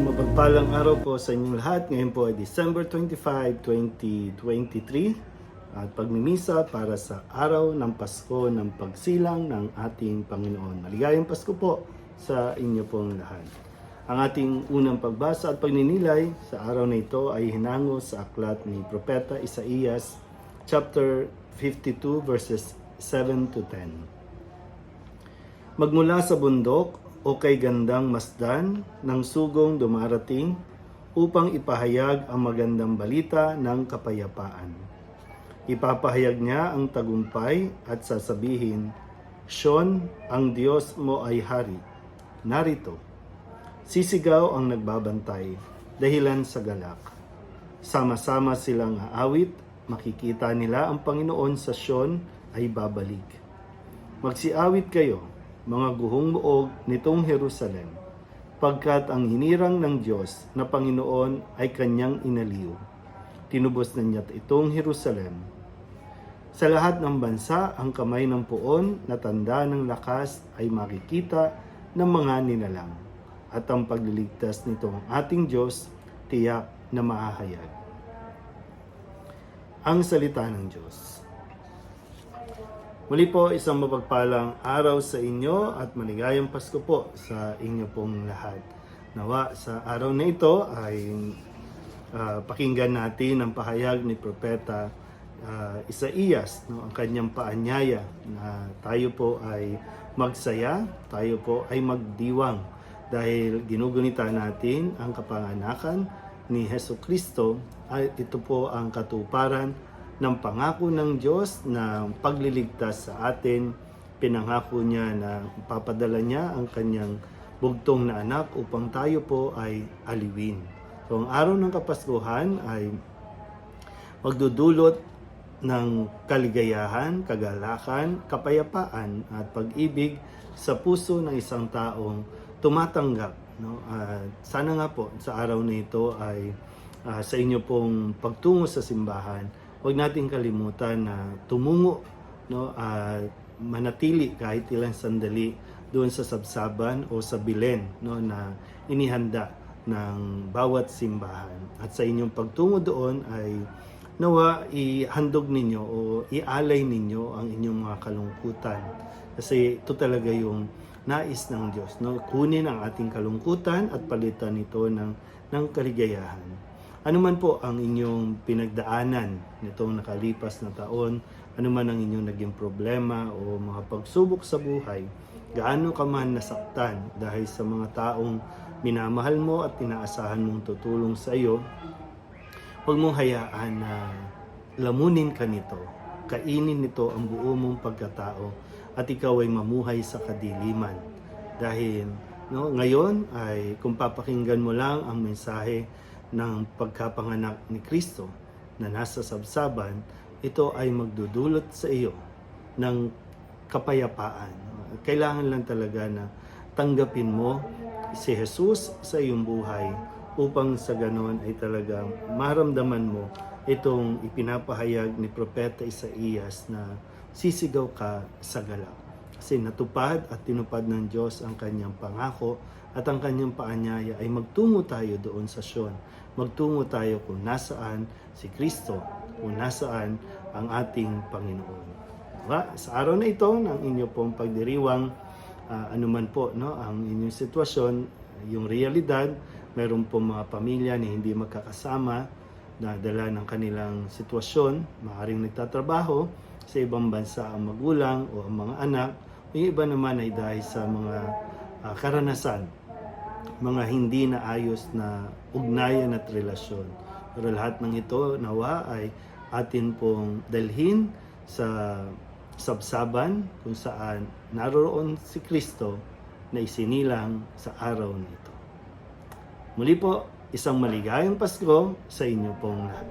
Isang mapagpalang araw po sa inyong lahat. Ngayon po ay December 25, 2023 at pagmimisa para sa araw ng Pasko ng pagsilang ng ating Panginoon. Maligayang Pasko po sa inyo pong lahat. Ang ating unang pagbasa at pagninilay sa araw na ito ay hinango sa aklat ni Propeta Isaías chapter 52 verses 7 to 10. Magmula sa bundok o kay gandang masdan ng sugong dumarating upang ipahayag ang magandang balita ng kapayapaan. Ipapahayag niya ang tagumpay at sasabihin, Siyon, ang Diyos mo ay hari. Narito, sisigaw ang nagbabantay dahilan sa galak. Sama-sama silang aawit, makikita nila ang Panginoon sa Siyon ay babalik. Magsiawit kayo, mga guhong muog nitong Jerusalem, pagkat ang hinirang ng Diyos na Panginoon ay kanyang inaliw. Tinubos na niya itong Jerusalem. Sa lahat ng bansa, ang kamay ng puon na tanda ng lakas ay makikita ng mga nilalang. At ang pagliligtas nitong ating Diyos, tiyak na maahayag. Ang salita ng Diyos. Muli po, isang mapagpalang araw sa inyo at maligayang Pasko po sa inyo pong lahat. Nawa sa araw na ito ay ah, pakinggan natin ang pahayag ni Propeta ah, Isaías, no, ang kanyang paanyaya na tayo po ay magsaya, tayo po ay magdiwang dahil ginugunita natin ang kapanganakan ni Heso Kristo ay ito po ang katuparan ng pangako ng Diyos na pagliligtas sa atin. Pinangako niya na papadala niya ang kanyang bugtong na anak upang tayo po ay aliwin. So ang araw ng Kapaskuhan ay magdudulot ng kaligayahan, kagalakan, kapayapaan at pag-ibig sa puso ng isang taong tumatanggap. No? At sana nga po sa araw na ito ay ah, sa inyo pong pagtungo sa simbahan, huwag nating kalimutan na tumungo no at manatili kahit ilang sandali doon sa sabsaban o sa bilen no na inihanda ng bawat simbahan. At sa inyong pagtungo doon ay nawa ihandog ninyo o ialay ninyo ang inyong mga kalungkutan. Kasi ito talaga yung nais ng Diyos. No? Kunin ang ating kalungkutan at palitan ito ng, ng kaligayahan. Ano man po ang inyong pinagdaanan nitong nakalipas na taon, ano man ang inyong naging problema o mga pagsubok sa buhay, gaano ka man nasaktan dahil sa mga taong minamahal mo at inaasahan mong tutulong sa iyo, huwag mong hayaan na lamunin ka nito, kainin nito ang buo mong pagkatao at ikaw ay mamuhay sa kadiliman. Dahil no, ngayon ay kung papakinggan mo lang ang mensahe ng pagkapanganak ni Kristo na nasa sabsaban, ito ay magdudulot sa iyo ng kapayapaan. Kailangan lang talaga na tanggapin mo si Jesus sa iyong buhay upang sa ganon ay talagang maramdaman mo itong ipinapahayag ni Propeta Isaías na sisigaw ka sa galak. Kasi natupad at tinupad ng Diyos ang kanyang pangako at ang kanyang paanyaya ay magtungo tayo doon sa Sion. Magtungo tayo kung nasaan si Kristo, kung nasaan ang ating Panginoon. Diba? Sa araw na ito ng inyo pong pagdiriwang, ah, anuman po no, ang inyong sitwasyon, yung realidad, meron po mga pamilya na hindi magkakasama na dala ng kanilang sitwasyon, maaaring nagtatrabaho sa ibang bansa ang magulang o ang mga anak, yung iba naman ay dahil sa mga ah, karanasan, mga hindi na ayos na ugnayan at relasyon. Pero lahat ng ito nawa ay atin pong dalhin sa sabsaban kung saan naroon si Kristo na isinilang sa araw na ito. Muli po, isang maligayang Pasko sa inyo pong lahat.